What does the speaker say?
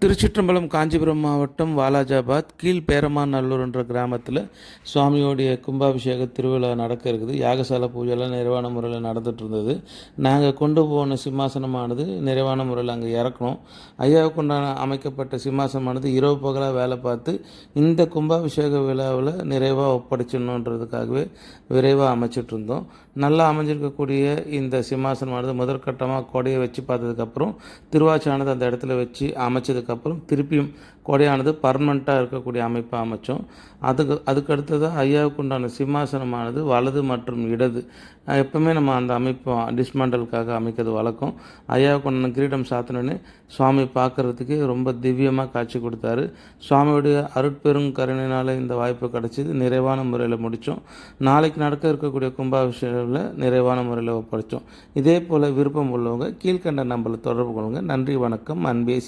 திருச்சிற்றம்பலம் காஞ்சிபுரம் மாவட்டம் வாலாஜாபாத் கீழ் பேரமாநல்லூர் என்ற கிராமத்தில் சுவாமியோடைய கும்பாபிஷேக திருவிழா நடக்க இருக்குது. யாகசாலை பூஜைலாம் நிறைவான முறையில் நடந்துகிட்டு இருந்தது. நாங்கள் கொண்டு போன சிம்மாசனமானது நிறைவான முறையில் அங்கே இறக்கணும் ஐயாவுக்கு உண்டான அமைக்கப்பட்ட சிம்மாசனமானது இரவு பகலாக வேலை பார்த்து இந்த கும்பாபிஷேக விழாவில் நிறைவாக ஒப்படைச்சிடணுன்றதுக்காகவே விரைவாக அமைச்சிட்டு இருந்தோம். நல்லா அமைஞ்சிருக்கக்கூடிய இந்த சிம்மாசனமானது முதற்கட்டமாக கொடையை வச்சு பார்த்ததுக்கப்புறம் திருவாச்சானது அந்த இடத்துல வச்சு அமைச்சதுக்கு அதுக்கப்புறம் திருப்பியும் கொடையானது பர்மனண்ட்டாக இருக்கக்கூடிய அமைப்பை அமைச்சோம். அதுக்கு அதுக்கடுத்ததாக ஐயாவுக்கு உண்டான சிம்மாசனமானது வலது மற்றும் இடது. எப்போவுமே நம்ம அந்த அமைப்பு டிஸ்மாண்டலுக்காக அமைக்கிறது வழக்கம். ஐயாவுக்கு உண்டான கிரீடம் சாத்தினோடனே சுவாமி பார்க்குறதுக்கு ரொம்ப திவ்யமாக காட்சி கொடுத்தாரு. சுவாமியுடைய அருட்பெரும் கருணையினால் இந்த வாய்ப்பு கிடச்சிது. நிறைவான முறையில் முடித்தோம் நாளைக்கு நடக்க இருக்கக்கூடிய கும்பாபிஷேகத்தில் நிறைவான முறையில் ஒப்படைத்தோம் இதே போல் விருப்பம் உள்ளவங்க கீழ்கண்ட நம்மளை தொடர்பு கொள்ளுங்க. நன்றி வணக்கம். அன்பே